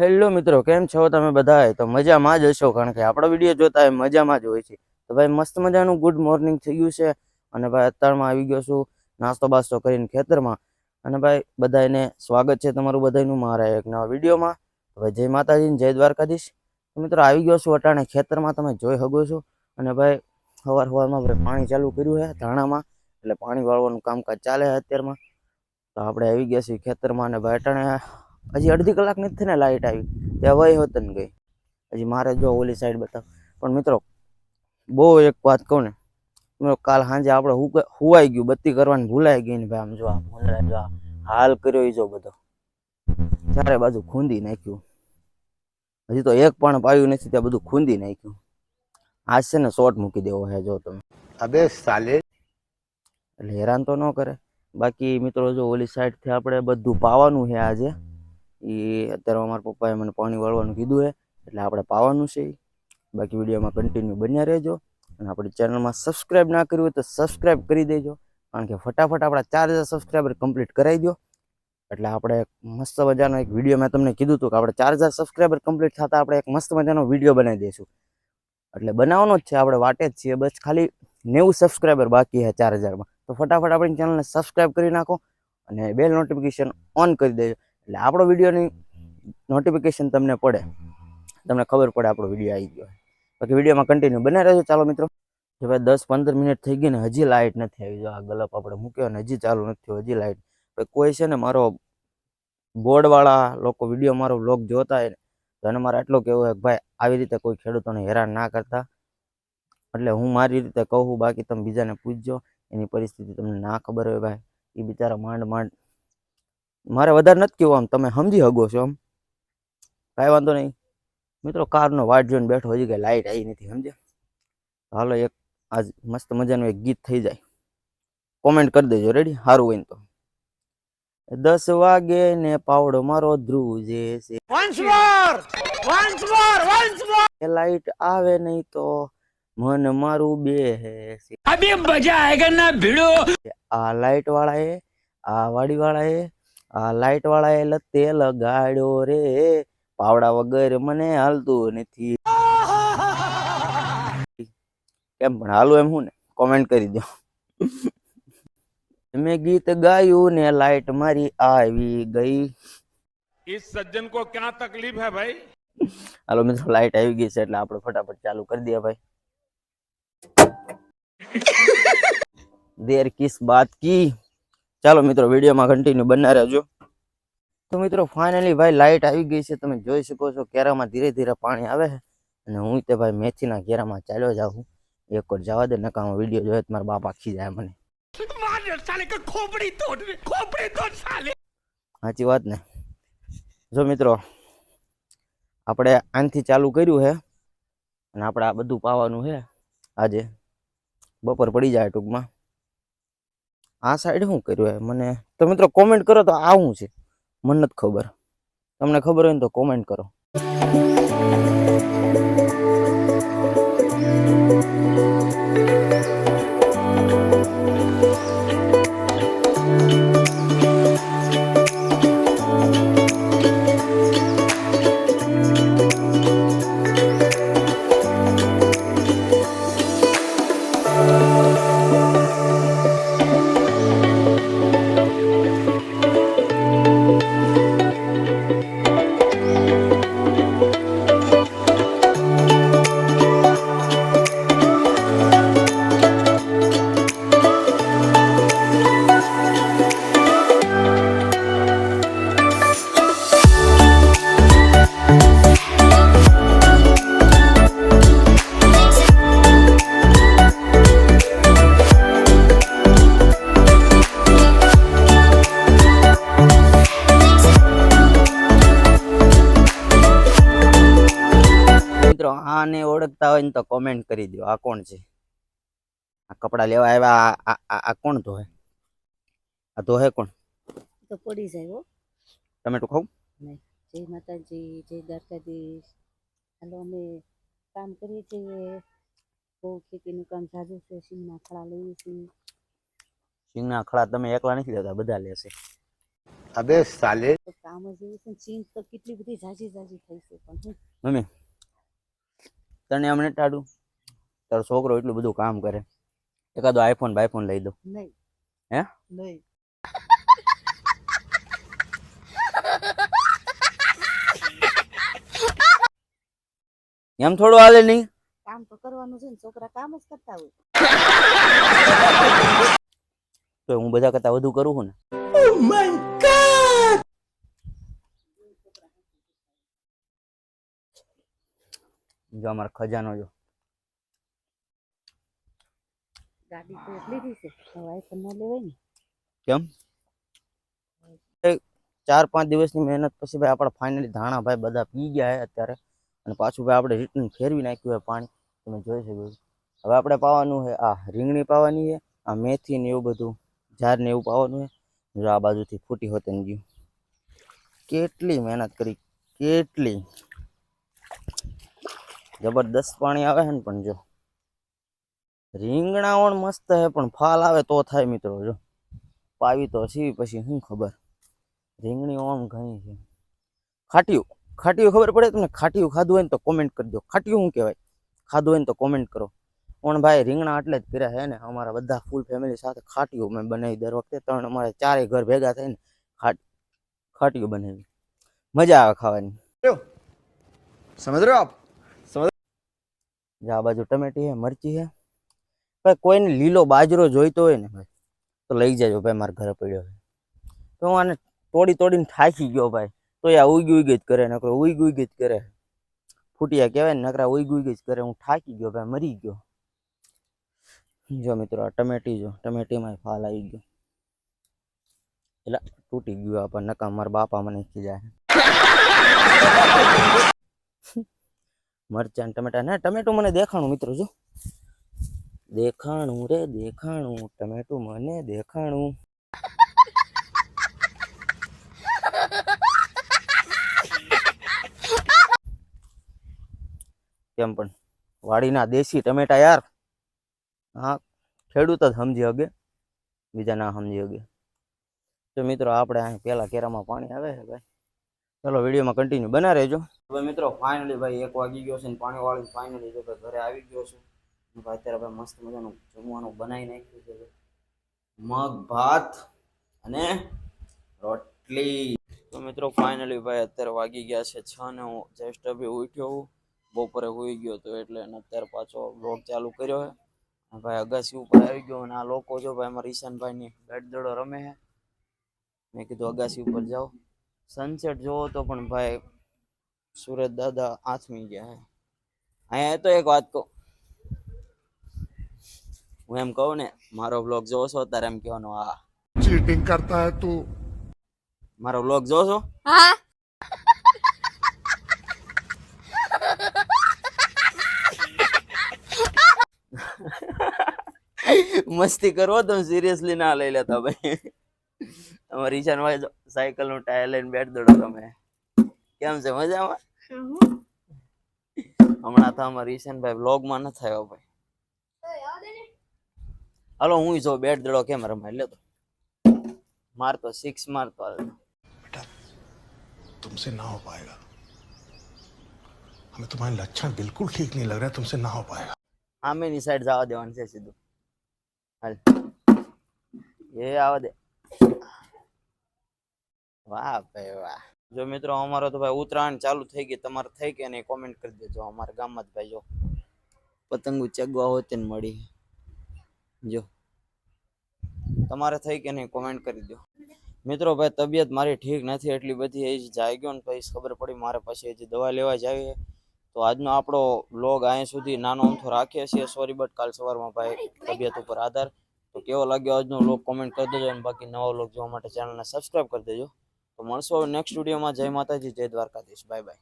Hello મિત્રો, કેમ છો તમે બધા તો મજામાં જ હશો, કારણ કે આપણો વીડિયો જોતા હોય મજામાં જ હોય છે. તો ભાઈ, મસ્ત મજાનું ગુડ મોર્નિંગ થઈ ગયું છે. અને ભાઈ, અત્યારમાં આવી ગયો છું નાસ્તો બાસ્તો કરીને ખેતરમાં. અને ભાઈ બધાને સ્વાગત છે તમારું બધાનું મારા એક નવા વિડીયોમાં. તો ભાઈ, જય માતાજી જય દ્વારકાધીશ. તો મિત્રો, આવી ગયો છું અટાણે ખેતરમાં, તમે જોઈ શકો છો. અને ભાઈ સવાર સવારમાં ભાઈ પાણી ચાલુ કર્યું છે ધાણામાં. એટલે પાણી વાળવાનું કામકાજ ચાલે છે અત્યારમાં. તો આપણે આવી ગયા છીએ ખેતરમાં અને ભાઈ, અટાણે હજી અડધી કલાક નથી ને લાઇટ આવી. તે વય હોતન ગઈ. હજી મારે જો ઓલી સાઈડ બતાવ. પણ મિત્રો બહુ એક વાત કહું ને. મિત્રો કાલ સાંજે આપણે હુવાઈ ગયું બત્તી કરવાની ભૂલાઈ ગઈ ને ભાઈ આમ જો આ જોવા હાલ કર્યો એ જો બધો. ચારે બાજુ ખૂંદી નાખ્યું. હજી તો એક પણ પાયું નથી ત્યાં બધું ખૂંદી નાખ્યું. આજ છે ને શોર્ટ મૂકી દેવો હે જો તમે. અબે સાલે. એટલે હેરાન તો ન કરે. બાકી મિત્રો જો ઓલી સાઈડથી આપણે બધું પાવાનું છે આજે. એ અત્યારે મારા પપ્પાએ મને પાણી વાળવાનું કીધું છે એટલે આપણે પાવાનું છે. બાકી વિડીયોમાં કન્ટિન્યુ બન્યા રહેજો અને આપણી ચેનલમાં સબસ્ક્રાઈબ ના કર્યું હોય તો સબસ્ક્રાઇબ કરી દેજો, કારણ કે ફટાફટ આપણા ચાર હજાર સબસ્ક્રાઈબર કમ્પ્લીટ કરાવી દો. એટલે આપણે એક મસ્ત મજાનો એક વીડિયો મેં તમને કીધું હતું કે આપણે ચાર હજાર સબસ્ક્રાઈબર કમ્પ્લીટ થતા આપણે એક મસ્ત મજાનો વીડિયો બનાવી દઈશું એટલે બનાવવાનો જ છે, આપણે વાટે જ છીએ, બસ ખાલી નેવું સબસ્ક્રાઈબર બાકી છે ચાર હજારમાં. તો ફટાફટ આપણી ચેનલને સબસ્ક્રાઈબ કરી નાખો અને બેલ નોટિફિકેશન ઓન કરી દેજો. એટલે આપણો વિડીયોની નોટિફિકેશન તમને પડે. તમને ખબર પડે આપણો વીડિયો આવી ગયો. બાકી વિડીયોમાં કન્ટિન્યુ બને રહેજો. ચાલો મિત્રો. જો ભાઈ દસ પંદર મિનિટ થઈ ગઈ ને હજી લાઇટ નથી આવી. જો આ ગલપ આપણે મૂક્યો ને હજી ચાલુ નથી હજી લાઇટ કોઈ છે ને મારો બોર્ડવાળા લોકો વીડિયો મારો બ્લોગ જોતા હોય તો એને મારે એટલું કહેવું હોય કે ભાઈ આવી રીતે કોઈ ખેડૂતોને હેરાન ના કરતા. એટલે હું મારી રીતે કહું, બાકી તમે બીજાને પૂછજો. એની પરિસ્થિતિ તમને ના ખબર હોય ભાઈ. એ બિચારા માંડ માંડ મારે વધારે નથી કહેવું આમ તમે સમજી શકો છો આમ. કાંઈ વાંધો નહીં. મિત્રો કારનો વાટ જોઈને બેઠો હજી કાંઈ લાઇટ આવી નથી સમજ્યા? હાલો એક આજ મસ્ત મજાનું એક ગીત થઈ જાય. કોમેન્ટ કરી દેજો રેડી સારું હોય તો. દસ વાગે ને પાવડો મારો ધ્રુવ જે છે લાઈટ આવે નહીં તો મન મારું બે અભી મજા આયેગા ના ભીડો. આ લાઈટ વાળા એ આ વાડી વાળા એ આ લાઈટ વાળાએ લતે લગાડ્યો રે પાવડા વગર મને હાલતું નથી કેમ પણ હાલું એમ હું ને કોમેન્ટ કરી દો મેં ગીત ગાયું ને લાઈટ મારી આવી ગઈ इस सज्जन को क्या तकलीफ है भाई હાલો મિત્રો લાઈટ આવી ગઈ છે એટલે આપણે ફટાફટ ચાલુ કરી દઈએ ભાઈ દેર કિસ બાત કી ચાલો મિત્રો વિડીયોમાં કન્ટિન્યુ બના રહેજો. તો મિત્રો ફાઇનલી ભાઈ લાઇટ આવી ગઈ છે. તમે જોઈ શકો છો કેરામાં ધીરે ધીરે પાણી આવે છે. અને હું તે ભાઈ મેથીના કેરામાં ચાલ્યો જાઉં એક વાર જવા દે નકામો વીડિયો જોયે મારા બાપ આખી જાય મને. સાચી વાત ને? જો મિત્રો આપણે આનથી ચાલુ કર્યું છે. અને આપણે આ બધું પાવાનું છે આજે. બપોર પડી જાય ટૂંકમાં. આ સાઈડ શું કર્યું મને, તો મિત્રો કોમેન્ટ કરો તો આ શું છે? મને નથી ખબર. તમને ખબર હોય ને તો કોમેન્ટ કરો. હા ને ઓળખતા હોય ને તો કોમેન્ટ કરી દો આ કોણ છે? આ કપડા લેવા આવ્યા આ કોણ ધોહે આ ધોહે કોણ? તો પડી જાય હો. ટમેટું ખાવું? જય માતાજી જય દ્વારકાધીશ. હાલો અમે કામ કરીએ છીએ. બહુ ખેતીનું કામ સારું છે. સિંગના ખડા લઈએ છીએ. સિંગના ખડા તમે એકલા નથી લેતા બધા લેશે અબે સાલે કામ જ એવું છે સિંગ તો કેટલી બધી જાજી જાજી થઈ છે પણ મમ્મી તને એમ નથી ટાડું તારો છોકરો એટલું બધું કામ કરે. એકાદો આઈફોન બાઈફોન લઈ દો નહીં. હે? નહીં. એમ થોડું હાલે નહીં? કામ તો કરવાનું છે ને છોકરા કામ જ કરતા હોય. તો હું બધા કરતા વધુ કરું છું ને? જો અમારો ખજાનો જો. ગાડી તો એટલી જ છે હવે આઈફોન ન લેવાય ને. કેમ? ચાર પાંચ દિવસની મહેનત પછી ભાઈ આપણે ફાઇનલી ધાણા ભાઈ બધા પી ગયા છે અત્યારે. અને પાછું ભાઈ આપણે રિટર્ન ફેરવી નાખ્યું હોય પાણી. તમે જોઈ શકો હવે આપણે પાવાનું છે આ રીંગણી પાવાની છે આ મેથી ને એવું બધું ઝાર ને એવું પાવાનું છે જો આ બાજુથી ફૂટી હોતે ગયું. કેટલી મહેનત કરી કેટલી. જબરદસ્ત પાણી આવે હે ને પણ જો. રીંગણા પણ મસ્ત હે પણ ફાલ આવે તો થાય મિત્રો, જો. પાવી તો સી પછી શું ખબર? રીંગણી ઓમ ઘણી છે. ખાટિયું ખાટિયું ખબર પડે તમને? ખાટિયું ખાધું હોય ને તો કોમેન્ટ કરી દો. ખાટિયું શું કહેવાય? ખાધું હોય ને તો કોમેન્ટ કરો. પણ ભાઈ, રીંગણા એટલે જ કર્યા છે ને? અમારા બધા ફૂલ ફેમિલી સાથે ખાટિયું મેં બનાવી દર વખતે. ત્રણ અમારે ચારે ઘર ભેગા થઈને ખાટ ખાટિયું બનાવી. મજા આવે ખાવાની. સમજ રહ્યો આપ? આ બાજુ ટમેટી છે મરચી છે ભાઈ, કોઈને લીલો બાજરો જોઈતો હોય ને ભાઈ, તો લઈ જાજો ભાઈ, મારા ઘરે પડ્યો છે. તો હું આને તોડી તોડીને થાકી ગયો ભાઈ. તો આ ઉગી ઉગી જ કરે, નકરો ઉગી ઉગી જ કરે. ફૂટિયા કહેવાય ને, નકરા ઉગી ઉગી જ કરે. હું થાકી ગયો ભાઈ, મરી ગયો. જો મિત્રો, આ ટમેટી જો, ટમેટીમાં ફાલ આવી ગયો. એટલે તૂટી ગયું આપણને નકા મારા બાપા મને ખીજાય મરચાં ટમેટા. ના, ટમેટું મને દેખાણું, મિત્રો, જો. દેખાણું રે, દેખાણું. ટમેટું મને દેખાણું. કેમ પણ? વાડીના દેશી ટમેટા યાર. હા, ખેડૂત જ સમજી હગે. બીજા ના સમજી હગે. તો મિત્રો, આપણે અહીં પેલા કેરામાં પાણી આવે છે, ભાઈ. ચાલો, વિડીયોમાં કન્ટિન્યુ બના રહેજો. હવે મિત્રો ફાઇનલી ભાઈ એક વાગી ગયો છે ને પાણી વાળી ફાઇનલી જો ઘરે આવી ગયો છું. ભાઈ અત્યારે ભાઈ મસ્ત મજાનું જમવાનું બનાવી નાખ્યું છે મગ, ભાત અને રોટલી. તો મિત્રો ફાઇનલી ભાઈ અત્યારે વાગી ગયા છે છ ને હું જસ્ટ અભી ઉઠ્યો હું. બપોરે હોઈ ગયો તો એટલે અત્યારે પાછો બ્લોગ ચાલુ કર્યો છે. ભાઈ અગાસી ઉપર આવી ગયો અને આ લોકો જો ભાઈ અમારા ઈશાનભાઈની બેટ દડો રમે છે. મેં કીધું અગાસી ઉપર જાઓ. સનસેટ જોવો તો પણ ભાઈ સુરત દાદા આથમી ગયા અહીંયા તો એક વાત કહું. હું એમ કહું ને મારો બ્લોગ જોવો છો ત્યારે એમ કહેવાનો હા. ચીટિંગ કરતા હે તું. મારો બ્લોગ જોવો છો? હા. મસ્તી કરો તમે સિરિયસલી ના લઈ લેતા ભાઈ. અમારી ઈશાન ભાઈ સાયકલનું ટાયર લઈને બેઠ દોડો તમે કેમ છે મજામાં હમણાં તો અમારી ઈશાનભાઈ વ્લોગમાં ન થયો ભાઈ હાલો હું જો બેટ દડો કેમ રમાય લે તો મારતો સિક્સ મારતો હાલ तुमसे ना हो पाएगा हमें तुम्हारे लक्षण बिल्कुल ठीक नहीं लग रहा है तुमसे ना हो पाएगा આમેની સાઈડ જવા દેવાનું છે સીધું હાલ એ આવા દે વાહ ભાઈ વાહ જો મિત્રો, અમારો તો ભાઈ ઉત્તરાયણ ચાલુ થઈ ગઈ, તમારે થઈ કે નહીં કોમેન્ટ કરી દેજો. અમારા ગામમાં જ ભાઈ જો, પતંગો ચગવા હોય તેને મળી. જો, તમારે થઈ કે નહીં કોમેન્ટ કરી દો. મિત્રો ભાઈ, તબિયત મારી ઠીક નથી, એટલી બધી એ જ જાઈ ગયો ને પછી ખબર પડી મારે પછી હજી દવા લેવા જાવી તો આજનો આપણો લોગ અહીંયા સુધી નાનો અમથો રાખીએ છીએ. સોરી બટ કાલ સવારમાં ભાઈ તબિયત ઉપર આધાર. તો કેવો લાગ્યો આજનો વ્લોગ કોમેન્ટ કરી દેજો અને બાકી નવા વ્લોગ જોવા માટે ચેનલને સબસ્ક્રાઈબ કરી દેજો. તો મળશો નેક્સ્ટ વિડીયોમાં જય માતાજી જય દ્વારકાધીશ. Bye bye